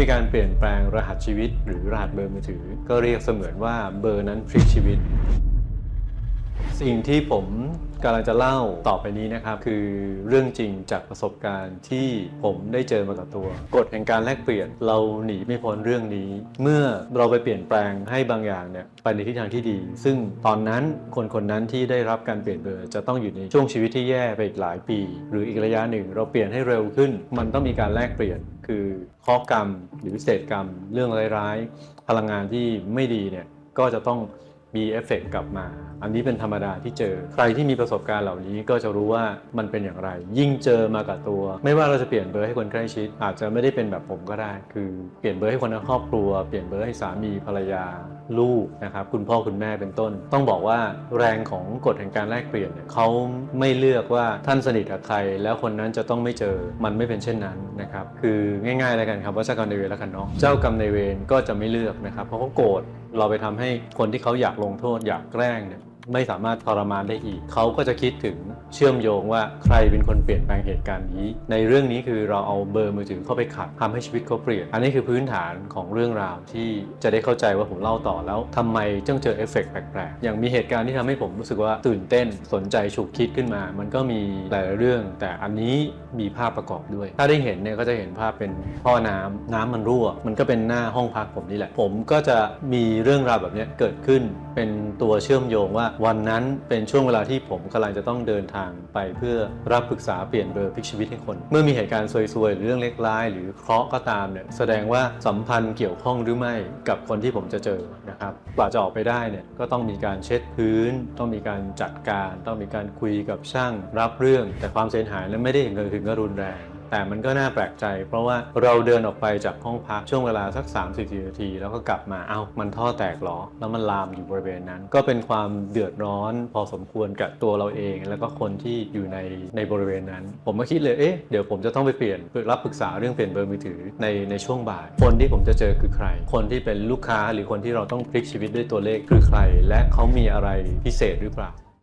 มีการเปลี่ยนแปลงรหัสชีวิต หรือรหัสเบอร์มือถือ ก็เรียกเสมือนว่าเบอร์นั้นพลิกชีวิต สิ่งที่ผมกำลังจะเล่าต่อไปนี้นะครับ คือเรื่องจริงจากประสบการณ์ที่ผมได้เจอมากับตัวกฎแห่งการแลกเปลี่ยนเราหนีไม่พ้นเรื่องนี้ เมื่อเราไปเปลี่ยนแปลงให้บางอย่างเนี่ยไปในทิศทางที่ดี ซึ่งตอนนั้นคนคนนั้นที่ได้รับการเปลี่ยนเบอร์จะต้องอยู่ในช่วงชีวิตที่แย่ไปอีกหลายปี หรืออีกระยะหนึ่ง เราเปลี่ยนให้เร็วขึ้น มันต้องมีการแลกเปลี่ยนคือข้อกรรม หรือเศษกรรม เรื่องร้ายๆพลังงานที่ไม่ดีเนี่ยก็จะต้อง มีเอฟเฟกต์กลับมา อันนี้เป็นธรรมดาที่เจอ ใครที่มีประสบการณ์เหล่านี้ก็จะรู้ว่ามันเป็นอย่างไร ยิ่งเจอมากับตัว ไม่ว่าเราจะเปลี่ยนเบอร์ให้คนใกล้ชิด อาจจะไม่ได้เป็นแบบผมก็ได้ คือเปลี่ยนเบอร์ให้คนในครอบครัว เปลี่ยนเบอร์ให้สามีภรรยาลูกนะครับคุณพ่อคุณแม่เป็นต้น ต้องบอกว่าแรงของกฎแห่งการแลกเปลี่ยนเนี่ยเขาไม่เลือกว่าท่านสนิทกับใคร แล้วคนนั้นจะต้องไม่เจอมันไม่เป็นเช่นนั้นนะครับคือง่ายๆแล้วกันครับว่าเจ้ากรรมนายเวรแล้วกันเนาะเจ้ากรรมนายเวรก็จะไม่เลือกนะครับเพราะเขาโกรธ เราไปทำให้คนที่เขาอยากลงโทษอยากแกล้งเนี่ย ไม่สามารถทรมานได้อีก เขาก็จะคิดถึงเชื่อมโยงว่าใครเป็นคนเปลี่ยนแปลงเหตุการณ์นี้ ในเรื่องนี้คือเราเอาเบอร์มือถือเข้าไปขัดทำให้ชีวิตเขาเปลี่ยน อันนี้คือพื้นฐานของเรื่องราวที่จะได้เข้าใจว่าผมเล่าต่อแล้วทำไมจึงเจอเอฟเฟกต์แปลกๆอย่างมีเหตุการณ์ที่ทำให้ผมรู้สึกว่าตื่นเต้นสนใจฉุกคิดขึ้นมา มันก็มีหลายเรื่อง แต่อันนี้มีภาพประกอบด้วย ถ้าได้เห็นเนี่ยก็จะเห็นภาพเป็นท่อน้ำน้ำมันรั่ว มันก็เป็นหน้าห้องพักผมนี่แหละ ผมก็จะมีเรื่องราวแบบนี้เกิดขึ้นเป็นตัวเชื่อมโยงว่าวันนั้นเป็นช่วงเวลาที่ผมกำลังจะต้องเดินทางไปเพื่อรับปรึกษาเปลี่ยนเบอร์พลิกชีวิตให้คน เมื่อมีเหตุการณ์ซวยๆหรือเรื่องเล็กร้าย หรือเคราะห์ก็ตามเนี่ยแสดงว่าสัมพันธ์เกี่ยวข้องหรือไม่กับคนที่ผมจะเจอนะครับกว่าจะออกไปได้เนี่ยก็ต้องมีการเช็ดพื้น ต้องมีการจัดการ ต้องมีการคุยกับช่างรับเรื่อง แต่ความเสียหายนั้นไม่ได้ถึงถึงกับรุนแรง แต่มันก็น่าแปลกใจ เพราะว่าเราเดินออกไปจากห้องพักช่วงเวลาสัก 3 4นาที แล้วก็กลับมาเอ้ามันท่อแตกเหรอ แล้วมันลามอยู่บริเวณนั้น ก็เป็นความเดือดร้อน พอสมควรกับตัวเราเอง แล้วก็คนที่อยู่ในในบริเวณนั้น ผมก็คิดเลยเอ๊ะเดี๋ยวผมจะต้องไปเปลี่ยนรับปรึกษาเรื่องเปลี่ยนเบอร์มือถือในในช่วงบ่าย คนที่ผมจะเจอคือใคร คนที่เป็นลูกค้าหรือคนที่เราต้องพลิกชีวิตด้วยตัวเลขคือใคร และเขามีอะไรพิเศษหรือเปล่า